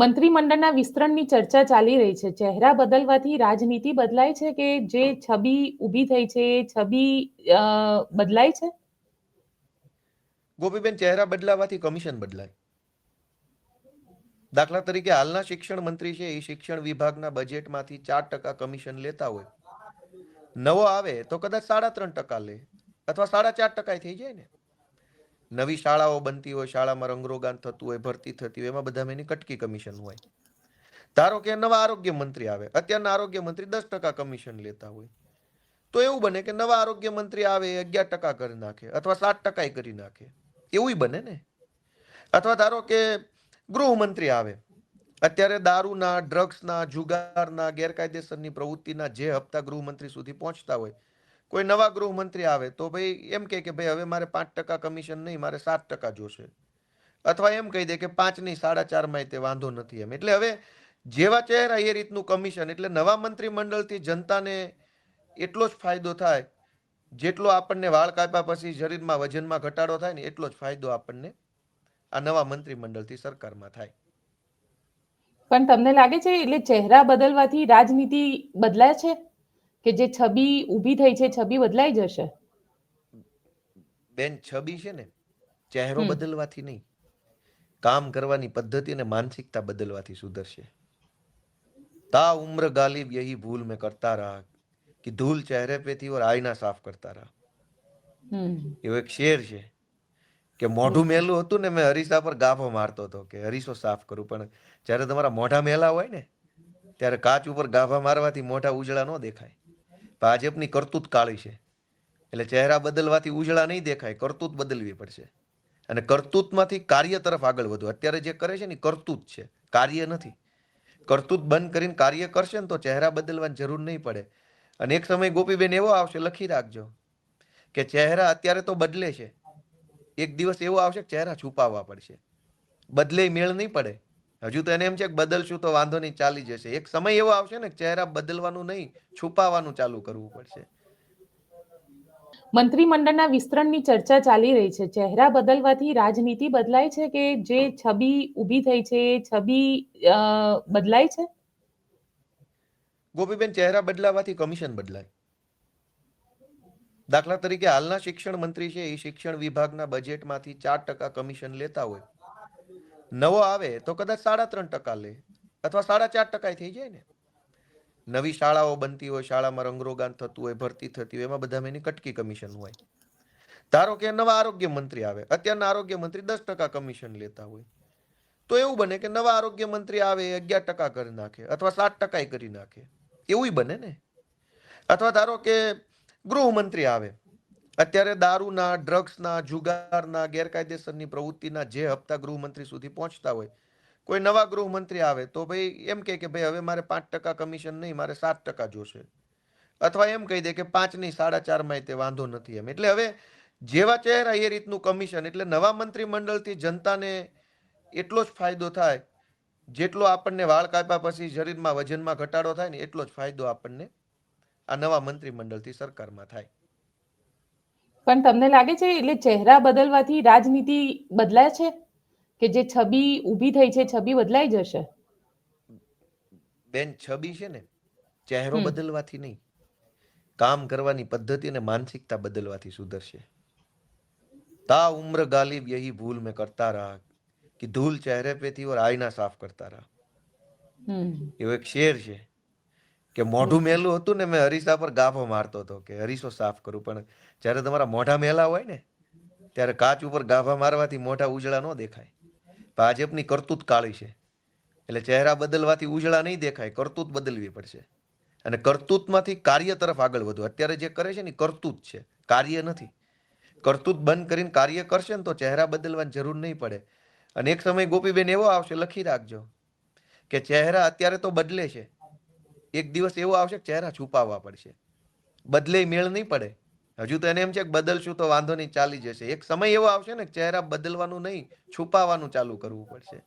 મંત્રીમંડળના વિસ્તરણની ચર્ચા ચાલી રહી છે. ચહેરા બદલવાથી રાજનીતિ બદલાય છે કે જે છબી ઊભી થઈ છે એ છબી બદલાય છે? ગોપીબેન, ચહેરા બદલાવાથી કમિશન બદલાય. દાખલા તરીકે હાલના શિક્ષણ મંત્રી છે એ શિક્ષણ વિભાગના બજેટમાંથી ચાર ટકા કમિશન લેતા હોય. નવો આવે તો કદાચ સાડા ત્રણ ટકા લે અથવા સાડા ચાર ટકા થઈ જાય ને. નવી શાળાઓ બનતી હોય, શાળામાં રંગરોગાન થતું હોય, ભરતી થતી હોય, એમાં બધામાં એની કટકી કમિશન હોય. ધારો કે નવા આરોગ્ય મંત્રી આવે, અત્યારના આરોગ્ય મંત્રી દસ ટકા કમિશન લેતા હોય. તો એવું બને કે નવા આરોગ્ય મંત્રી આવે અગિયાર ટકા કરી નાખે અથવા સાત ટકા કરી નાખે. એવું બને ને? અથવા ધારો કે ગૃહમંત્રી આવે, અત્યારે દારૂના, ડ્રગ્સના, જુગારના, ગેરકાયદેસરની પ્રવૃત્તિના જે હપ્તા ગૃહમંત્રી સુધી પહોંચતા હોય કોઈ નવા ગૃહમંત્રી આવે તો ભાઈ એમ કહે કે ભાઈ હવે મારે પાંચ ટકા કમિશન નહીં, મારે સાત ટકા જોશે. અથવા એમ કહી દે કે પાંચ નહીં, સાડા ચારમાં તે વાંધો નથી એમ. એટલે હવે જેવા ચહેરા એ રીતનું કમિશન, એટલે નવા મંત્રીમંડળથી જનતાને એટલો જ ફાયદો થાય, જેટલો આપણને વાળ કાપ્યા પછી શરીરમાં વજનમાં ઘટાડો થાય ને એટલો જ ફાયદો આપણને આ નવા મંત્રીમંડળથી સરકારમાં થાય. પણ તમને લાગે છે એટલે ચહેરા બદલવાથી રાજનીતિ બદલાય છે? કે જે છબી ઊભી થઈ છે છબી બદલાઈ જશે? બેન છબી છે ને ચહેરો બદલવાથી નહીં. કામ કરવાની પદ્ધતિ અને માનસિકતા બદલવાથી સુધરશે. તા ઉમ્ર ગાલિબ યહી ભૂલ મેં કરતા રહા કે ધૂલ ચહેરે પે થી ઓર આઈના સાફ કરતા રહા. એવો એક શેર છે કે મોઢું મેલું હતું ને મેં હરીસા પર ગાફો મારતો હતો કે હરીસો સાફ કરું પણ જ્યારે તમારા મોઢા મેલા હોય ને ત્યારે કાચ ઉપર ગાફા મારવાથી મોઢા ઉજળા ન દેખાય. ભાજપની કરતૂત કાળી છે. એટલે ચહેરા બદલવાથી ઉજળા નહીં દેખાય, કરતૂત બદલવી પડશે. અને કરતૂતમાંથી કાર્ય તરફ આગળ વધવું અત્યારે જે કરે છે ને કરતૂત છે, કાર્ય નથી. કરતૂત બંધ કરીને કાર્ય કરશે ને તો ચહેરા બદલવાની જરૂર નહીં પડે. અને એક સમય ગોપીબેન એવો આવશે, લખી રાખજો, કે ચહેરા અત્યારે તો બદલે છે. એક દિવસ એવો આવશે કે ચહેરા છુપાવવા પડશે. બદલે મેળ નહીં પડે. હજુ તો એને એમ છે કે બદલશું તો વાંધો નહીં ચાલી જશે. એક સમય એવો આવશે ને ચહેરા બદલવાનું નહીં છુપાવવાનું ચાલુ કરવું પડશે. મંત્રીમંડળના વિસ્તરણની ચર્ચા ચાલી રહી છે. ચહેરા બદલવાથી રાજનીતિ બદલાય છે કે જે છબી ઊભી થઈ છે એ છબી બદલાય છે? ગોપીબેન ચહેરા બદલાવાથી કમિશન બદલાય. દાખલા તરીકે હાલના શિક્ષણ મંત્રી છે એ શિક્ષણ વિભાગના બજેટમાંથી ચાર ટકા કમિશન લેતા હોય. નવો આવે તો કદાચ સાડા ત્રણ ટકા લે અથવા સાડા ચાર ટકા થઈ જાય ને. નવી શાળાઓ બનતી હોય, શાળામાં રંગરોગાન થતું હોય, ભરતી થતી હોય, એમાં બધામાં એની કટકી કમિશન હોય. ધારો કે નવા આરોગ્ય મંત્રી આવે, અત્યારના આરોગ્ય મંત્રી દસ ટકા કમિશન લેતા હોય. તો એવું બને કે નવા આરોગ્ય મંત્રી આવે અગિયાર ટકા કરી નાખે અથવા સાત ટકા કરી નાખે. એવું બને ને. અથવા ધારો કે ગૃહમંત્રી આવે અત્યારે દારૂના ડ્રગ્સના જુગારના, ગેરકાયદેસરની પ્રવૃત્તિના જે હપ્તા ગૃહમંત્રી સુધી પહોંચતા હોય, કોઈ નવા ગૃહમંત્રી આવે તો ભાઈ એમ કહે કે ભાઈ હવે મારે પાંચ ટકા કમિશન નહીં, મારે સાત ટકા જોશે. અથવા એમ કહી દે કે પાંચ નહીં, સાડા ચારમાં તે વાંધો નથી એમ. એટલે હવે જેવા ચહેરા એ રીતનું કમિશન, એટલે નવા મંત્રીમંડળથી જનતાને એટલો જ ફાયદો થાય, જેટલો આપણને વાળ કાપ્યા પછી શરીરમાં, વજનમાં ઘટાડો થાય ને એટલો જ ફાયદો આપણને આ નવા મંત્રીમંડળથી સરકારમાં થાય. પણ તમને લાગે છે એટલે ચહેરા બદલવાથી રાજનીતિ બદલાય છે? કે જે છબી ઊભી થઈ છે છબી બદલાઈ જશે? બેન છબી છે ને ચહેરો બદલવાથી નહીં. કામ કરવાની પદ્ધતિ અને માનસિકતા બદલવાથી સુધરશે. તા ઉમ્ર ગાલિબ યહી ભૂલ મેં કરતા રહા કે ધૂલ ચહેરે પેથી ઓર આઈના સાફ કરતા રહા. એવો એક શેર છે. કે મોઢું મેલું હતું ને, મેં હરીસા પર ગાભો મારતો હતો કે હરીસો સાફ કરું. પણ જ્યારે તમારા મોઢા મેલા હોય ને, ત્યારે કાચ ઉપર ગાભા મારવાથી મોઢા ઉજળા ન દેખાય. ભાજપની કરતૂત કાળી છે. એટલે ચહેરા બદલવાથી ઉજળા નહીં દેખાય, કરતૂત બદલવી પડશે. અને કરતૂતમાંથી કાર્ય તરફ આગળ વધવું અત્યારે જે કરે છે ને કરતૂત છે. કાર્ય નથી. કરતૂત બંધ કરીને કાર્ય કરશે ને, તો ચહેરા બદલવાની જરૂર નહીં પડે. અને એક સમય ગોપીબેન એવો આવશે, લખી રાખજો. કે ચહેરા અત્યારે તો બદલે છે. એક દિવસ એવો આવશે કે ચહેરા છુપાવવા પડશે. બદલે મેળ નહીં પડે. હજુ તો એને એમ છે કે બદલશું તો વાંધો નહીં, ચાલી જશે. એક સમય એવો આવશે ને ચહેરા બદલવાનું નહીં, છુપાવવાનું ચાલુ કરવું પડશે.